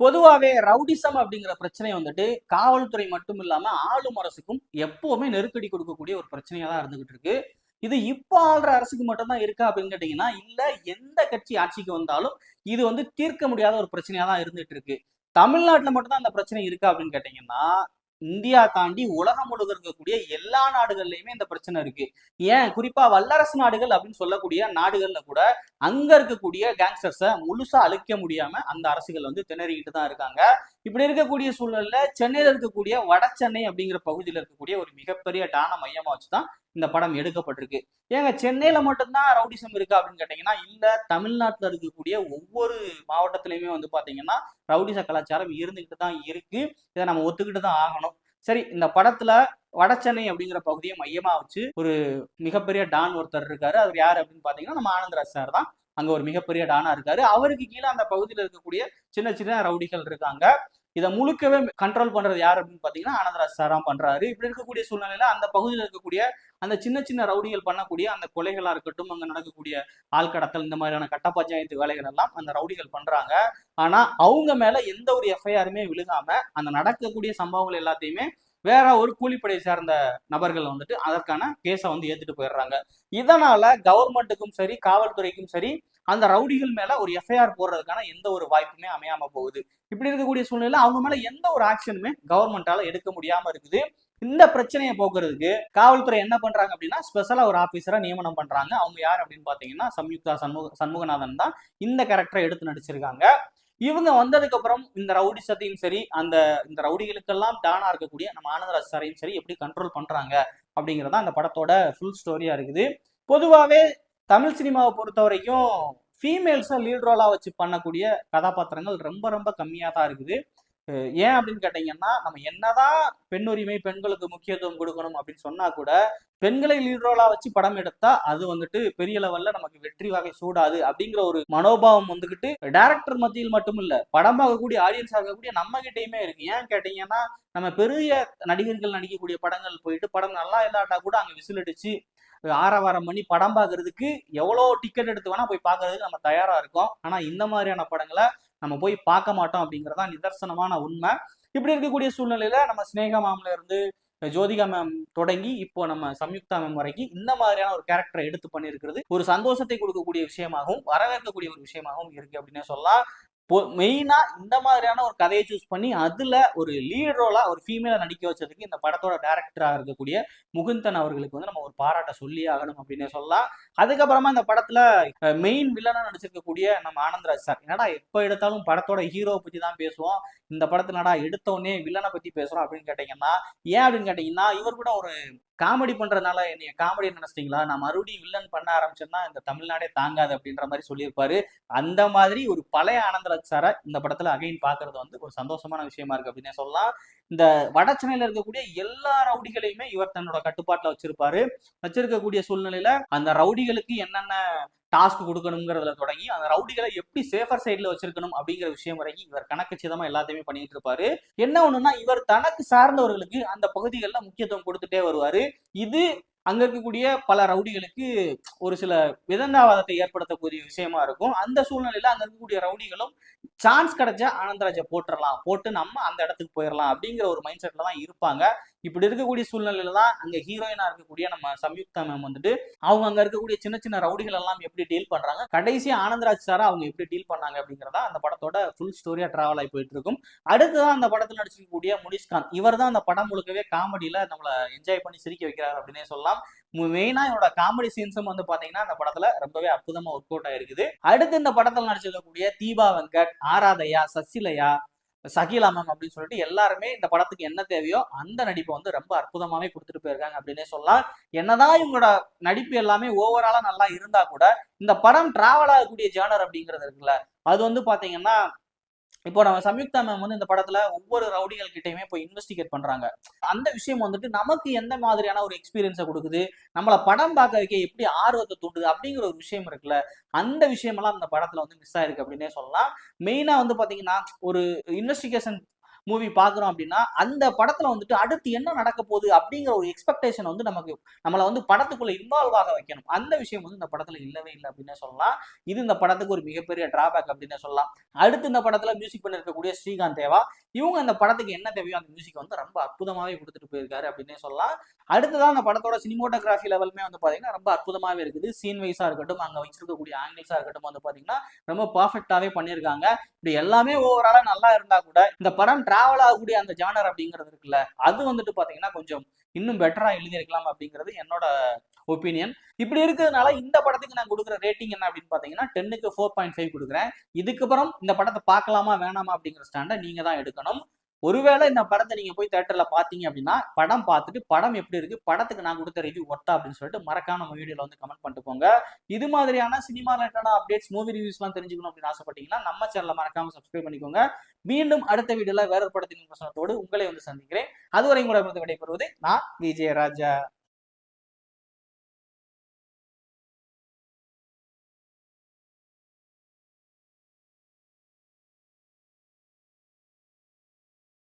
பொதுவாகவே ரவுடிசம் அப்படிங்கிற பிரச்சனை வந்துட்டு காவல்துறை மட்டும் இல்லாமல் ஆளும் அரசுக்கும் எப்பவுமே நெருக்கடி கொடுக்கக்கூடிய ஒரு பிரச்சனையாக தான் இருந்துகிட்டு இருக்கு. இது இப்போ ஆள்ற அரசுக்கு மட்டும்தான் இருக்கா அப்படின்னு கேட்டீங்கன்னா இல்லை எந்த கட்சி ஆட்சிக்கு வந்தாலும் இது வந்து தீர்க்க முடியாத ஒரு பிரச்சனையாக தான் இருந்துட்டு இருக்கு. தமிழ்நாட்டில் மட்டும்தான் அந்த பிரச்சனை இருக்கா அப்படின்னு கேட்டீங்கன்னா இந்தியா தாண்டி உலகம் முழுக்க இருக்கக்கூடிய எல்லா நாடுகள்லயுமே இந்த பிரச்சனை இருக்கு. ஏன்? குறிப்பா வல்லரசு நாடுகள் அப்படின்னு சொல்லக்கூடிய நாடுகள்ல கூட அங்க இருக்கக்கூடிய கேங்ஸ்டர்ஸை முழுசா அழிக்க முடியாம அந்த அரசுகள் வந்து திணறிக்கிட்டு தான் இருக்காங்க. இப்படி இருக்கக்கூடிய சூழல்ல சென்னையில இருக்கக்கூடிய வட சென்னை அப்படிங்கிற பகுதியில் இருக்கக்கூடிய ஒரு மிகப்பெரிய டான மையமா வச்சுதான் இந்த படம் எடுக்கப்பட்டிருக்கு. ஏங்க சென்னையில மட்டும்தான் ரவுடிசம் இருக்கா அப்படின்னு கேட்டீங்கன்னா இல்ல தமிழ்நாட்டுல இருக்கக்கூடிய ஒவ்வொரு மாவட்டத்திலயுமே வந்து பாத்தீங்கன்னா ரவுடிச கலாச்சாரம் இருந்துகிட்டு தான் இருக்கு. இதை நம்ம ஒத்துக்கிட்டு தான் ஆகணும். சரி இந்த படத்துல வடச்சென்னை அப்படிங்கிற பகுதியை மையமா வச்சு ஒரு மிகப்பெரிய டான் ஒருத்தர் இருக்காரு. அவர் யார் அப்படின்னு பாத்தீங்கன்னா நம்ம ஆனந்தராஜ் சார் தான். அங்க ஒரு மிகப்பெரிய டானா இருக்காரு. அவருக்கு கீழே அந்த பகுதியில் இருக்கக்கூடிய சின்ன சின்ன ரவுடிகள் இருக்காங்க. இதை முழுக்கவே கண்ட்ரோல் பண்றது யார் அப்படின்னு பாத்தீங்கன்னா ஆனந்தராஜ் சாரா பண்றாரு. இப்படி இருக்கக்கூடிய சூழ்நிலையில அந்த பகுதியில் இருக்கக்கூடிய அந்த சின்ன சின்ன ரவுடிகள் பண்ணக்கூடிய அந்த கொலைகளா இருக்கட்டும் அங்க நடக்கக்கூடிய ஆள்கடத்தல் இந்த மாதிரியான கட்ட பஞ்சாயத்து வேலைகள் எல்லாம் அந்த ரவுடிகள் பண்றாங்க. ஆனா அவங்க மேல எந்த ஒரு எஃப்ஐஆருமே விழுகாம அந்த நடக்கக்கூடிய சம்பவங்கள் எல்லாத்தையுமே வேற ஒரு கூலிப்படையை சேர்ந்த நபர்கள் வந்துட்டு அதற்கான கேஸை வந்து ஏத்துட்டு போயிடுறாங்க. இதனால கவர்மெண்ட்டுக்கும் சரி காவல்துறைக்கும் சரி அந்த ரவுடிகள் மேல ஒரு எஃப்ஐஆர் போடுறதுக்கான எந்த ஒரு வாய்ப்புமே அமையாம போகுது. இப்படி இருக்கக்கூடிய சூழ்நிலை அவங்க மேல எந்த ஒரு ஆக்ஷனுமே கவர்மெண்டால எடுக்க முடியாம இருக்குது. இந்த பிரச்சனையை போக்குறதுக்கு காவல்துறை என்ன பண்றாங்க அப்படின்னா ஸ்பெஷலா ஒரு ஆபீசரா நியமனம் பண்றாங்க. அவங்க யார் அப்படின்னு பாத்தீங்கன்னா சம்யுக்தா சண்முக சண்முகநாதன் தான் இந்த கேரக்டரை எடுத்து நடிச்சிருக்காங்க. இவங்க வந்ததுக்கு அப்புறம் இந்த ரவுடிசத்தையும் சரி அந்த இந்த ரவுடிகளுக்கெல்லாம் டானா இருக்கக்கூடிய நம்ம ஆனந்தராஜ் சாரையும் சரி எப்படி கண்ட்ரோல் பண்றாங்க அப்படிங்கிறதா அந்த படத்தோட ஃபுல் ஸ்டோரியா இருக்குது. பொதுவாகவே தமிழ் சினிமாவை பொறுத்த வரைக்கும் ஃபீமேல்ஸை லீட் ரோலாக வச்சு பண்ணக்கூடிய கதாபாத்திரங்கள் ரொம்ப ரொம்ப கம்மியாக தான் இருக்குது. ஏன் அப்படின்னு கேட்டீங்கன்னா நம்ம என்னதான் பெண் உரிமை பெண்களுக்கு முக்கியத்துவம் கொடுக்கணும் அப்படின்னு சொன்னா கூட பெண்களை லீட் ரோலா வச்சு படம் எடுத்தா அது வந்துட்டு பெரிய லெவல்ல நமக்கு வெற்றி வகை சூடாது அப்படிங்கிற ஒரு மனோபாவம் வந்துகிட்டு டேரக்டர் மத்தியில் மட்டும் இல்ல படம் பார்க்கக்கூடிய ஆடியன்ஸ் ஆகக்கூடிய நம்ம கிட்டயுமே இருக்கு. ஏன் கேட்டீங்கன்னா நம்ம பெரிய நடிகர்கள் நடிக்கக்கூடிய படங்கள் போயிட்டு படம் நல்லா இல்லாட்டா கூட அங்க விசில் அடிச்சு ஆரவாரம் பண்ணி படம் பார்க்கறதுக்கு எவ்வளோ டிக்கெட் எடுத்து வேணா போய் பார்க்கறதுக்கு நம்ம தயாரா இருக்கோம். ஆனா இந்த மாதிரியான படங்களை நம்ம போய் பார்க்க மாட்டோம் அப்படிங்கறதா நிதர்சனமான உண்மை. இப்படி இருக்கக்கூடிய சூழ்நிலையில நம்ம சினேகா மேம்ல இருந்து ஜோதிகா மேம் தொடங்கி இப்போ நம்ம சம்யுக்தா மேம் வரைக்கும் இந்த மாதிரியான ஒரு கேரக்டரை எடுத்து பண்ணியிருக்கிறது ஒரு சந்தோஷத்தை கொடுக்கக்கூடிய விஷயமாகவும் வரவேற்கக்கூடிய ஒரு விஷயமாகவும் இருக்கு அப்படின்னு சொல்லலாம். மெயினாக இந்த மாதிரியான ஒரு கதையை சூஸ் பண்ணி அதில் ஒரு லீட் ரோலாக ஒரு ஃபீமேலை நடிக்க வச்சதுக்கு இந்த படத்தோட டேரக்டராக இருக்கக்கூடிய முகுந்தன் அவர்களுக்கு வந்து நம்ம ஒரு பாராட்ட சொல்லி ஆகணும் அப்படின்னே சொல்லலாம். அதுக்கப்புறமா இந்த படத்தில் மெயின் வில்லனாக நடிச்சிருக்கக்கூடிய நம்ம ஆனந்தராஜ் சார் என்னடா எப்போ எடுத்தாலும் படத்தோட ஹீரோவை பற்றி தான் பேசுவோம். இந்த படத்துல நடா எடுத்த உடனே வில்லனை பத்தி பேசுறோம் அப்படின்னு கேட்டீங்கன்னா ஏன் அப்படின்னு கேட்டீங்கன்னா இவர் கூட ஒரு காமெடி பண்றதுனால என்னைய காமெடி நினைச்சிட்டீங்களா? நான் மறுபடியும் வில்லன் பண்ண ஆரம்பிச்சேன்னா இந்த தமிழ்நாடே தாங்காது அப்படின்ற மாதிரி சொல்லியிருப்பாரு. அந்த மாதிரி ஒரு பழைய ஆனந்தராஜ் சாரை இந்த படத்துல அகைன் பாக்குறது வந்து ஒரு சந்தோஷமான விஷயமா இருக்கு அப்படின்னே சொல்லலாம். இந்த வட சென்னையில இருக்கக்கூடிய எல்லா ரவுடிகளையுமே இவர் தன்னோட கட்டுப்பாட்டுல வச்சிருப்பாரு. வச்சிருக்கக்கூடிய சூழ்நிலையில அந்த ரவுடிகளுக்கு என்னென்ன டாஸ்க் கொடுக்கணுங்கிறதுல தொடங்கி அந்த ரவுடிகளை எப்படி சேஃபர் சைட்ல வச்சிருக்கணும் அப்படிங்கிற விஷயம் வரைக்கும் இவர் கணக்கு சிதமா எல்லாத்தையுமே பண்ணிட்டு இருப்பாரு. என்ன ஒண்ணுன்னா இவர் தனக்கு சார்ந்தவர்களுக்கு அந்த பகுதிகளில் முக்கியத்துவம் கொடுத்துட்டே வருவாரு. இது அங்க இருக்கக்கூடிய பல ரவுடிகளுக்கு ஒரு சில விதண்டாவாதத்தை ஏற்படுத்தக்கூடிய விஷயமா இருக்கும். அந்த சூழ்நிலையில அங்க இருக்கக்கூடிய ரவுடிகளும் சான்ஸ் கிடைச்சா ஆனந்தராஜை போட்டுடலாம் போட்டு நம்ம அந்த இடத்துக்கு போயிடலாம் அப்படிங்கிற ஒரு மைண்ட் செட்ல தான் இருப்பாங்க. இப்படி இருக்கக்கூடிய சூழ்நிலையில தான் அங்க ஹீரோயினா இருக்கக்கூடிய நம்ம சம்யுக்தா மேம் வந்துட்டு அவங்க அங்க இருக்கக்கூடிய சின்ன சின்ன ரவுடிகள் எல்லாம் எப்படி டீல் பண்றாங்க? கடைசி ஆனந்தராஜ் சாரா அவங்க எப்படி டீல் பண்ணாங்க அப்படிங்கிறத அந்த படத்தோட ஃபுல் ஸ்டோரியா டிராவல் ஆகி போயிட்டு இருக்கும். அடுத்துதான் அந்த படத்தில் நடிச்சிருக்கக்கூடிய முனிஷ்காந்த் இவர் தான் அந்த படம் முழுக்கவே காமெடியில நம்மளை என்ஜாய் பண்ணி சிரிக்க வைக்கிறார் அப்படின்னே சொல்லலாம். மெயினா என்னோட காமெடி சீன்ஸும் வந்து பாத்தீங்கன்னா அந்த படத்துல ரொம்பவே அற்புதமா ஒர்க் அவுட் ஆயிருக்குது. அடுத்து இந்த படத்துல நடிச்சிருக்கக்கூடிய தீபா வெங்கட் ஆராதையா சசிலையா சகிலா மேம் அப்படின்னு சொல்லிட்டு எல்லாருமே இந்த படத்துக்கு என்ன தேவையோ அந்த நடிப்பை வந்து ரொம்ப அற்புதமாவே கொடுத்துட்டு போயிருக்காங்க அப்படின்னே சொல்லலாம். என்னதான் இவங்களோட நடிப்பு எல்லாமே ஓவராலா நல்லா இருந்தா கூட இந்த படம் டிராவல் ஆகக்கூடிய ஜேனர் அப்படிங்கிறது இருக்குல்ல அது வந்து பாத்தீங்கன்னா இப்போ நம்ம சம்யுக்தா மேம் வந்து இந்த படத்துல ஒவ்வொரு ரவுடிகள் கிட்டயுமே போய் இன்வெஸ்டிகேட் பண்றாங்க. அந்த விஷயம் வந்துட்டு நமக்கு எந்த மாதிரியான ஒரு எக்ஸ்பீரியன்ஸை கொடுக்குது? நம்மள படம் பார்க்க வைக்க எப்படி ஆர்வத்தை தூண்டுது? அப்படிங்கிற ஒரு விஷயம் இருக்குல்ல. அந்த விஷயமெல்லாம் அந்த படத்துல வந்து மிஸ் ஆயிருக்கு அப்படின்னே சொல்லலாம். மெயினா வந்து பாத்தீங்கன்னா ஒரு இன்வெஸ்டிகேஷன் மூவி பார்க்குறோம் அப்படின்னா அந்த படத்தில் வந்துட்டு அடுத்து என்ன நடக்க போகுது அப்படிங்கிற ஒரு எக்ஸ்பெக்டேஷன் வந்து நமக்கு நம்மளை வந்து படத்துக்குள்ளே இன்வால்வ் ஆக வைக்கணும். அந்த விஷயம் வந்து இந்த படத்தில் இல்லவே இல்லை அப்படின்னு சொல்லலாம். இது இந்த படத்துக்கு ஒரு மிகப்பெரிய டிராபேக் அப்படின்னு சொல்லலாம். அடுத்து இந்த படத்தில் மியூசிக் பண்ணிருக்கக்கூடிய ஸ்ரீகாந்த் தேவா இவங்க இந்த படத்துக்கு என்ன தேவையோ அந்த மியூசிக் வந்து ரொம்ப அற்புதமாகவே கொடுத்துட்டு போயிருக்காரு அப்படின்னே சொல்லலாம். அடுத்ததான் அந்த படத்தோட சினிமோட்டோகிராஃபி லெவலுமே வந்து பார்த்தீங்கன்னா ரொம்ப அற்புதமாகவே இருக்குது. சீன் வைஸாக இருக்கட்டும் அங்கே வச்சிருக்கக்கூடிய ஆங்கிள்ஸாக இருக்கட்டும் வந்து பார்த்தீங்கன்னா ரொம்ப பர்ஃபெக்டாகவே பண்ணியிருக்காங்க. இப்படி எல்லாமே ஓவராலாக நல்லா இருந்தால் கூட இந்த படம் டிராவல் ஆகக்கூடிய அந்த ஜானர் அப்படிங்கிறது இருக்குல்ல அது வந்துட்டு பாத்தீங்கன்னா கொஞ்சம் இன்னும் பெட்டரா எழுதியிருக்கலாம் அப்படிங்கிறது என்னோட ஒப்பீனியன் இப்படி இருக்கிறதுனால இந்த படத்துக்கு நான் கொடுக்குற ரேட்டிங் என்ன அப்படின்னு பாத்தீங்கன்னா டென்னுக்கு ஃபோர் பாயிண்ட் ஃபைவ் கொடுக்குறேன். இதுக்கப்புறம் இந்த படத்தை பார்க்கலாமா வேணாமா அப்படிங்கிற ஸ்டாண்டை நீங்க தான் எடுக்கணும். ஒருவேளை இந்த படத்தை நீங்க போய் தேட்டர்ல பாத்தீங்க அப்படின்னா படம் பார்த்துட்டு படம் எப்படி இருக்கு படத்துக்கு நான் கொடுத்த ரிவ்யூ ஒட்டா அப்படின்னு சொல்லிட்டு மறக்காம நம்ம வீடியோல வந்து கமெண்ட் பண்ணிட்டு போங்க இது மாதிரியான சினிமா ரிலேட்டடான அப்டேட்ஸ் மூவி ரிவ்யூஸ்லாம் தெரிஞ்சுக்கணும் அப்படின்னு ஆசைப்பட்டீங்கன்னா நம்ம சேனலை மறக்காம சப்ஸ்கிரைப் பண்ணிக்கோங்க. மீண்டும் அடுத்த வீடியோல வேற ஒரு படத்தின் பிரசனத்தோடு உங்களை வந்து சந்திக்கிறேன். அதுவரை உங்களை விடைபெறுவது நான் விஜயராஜா.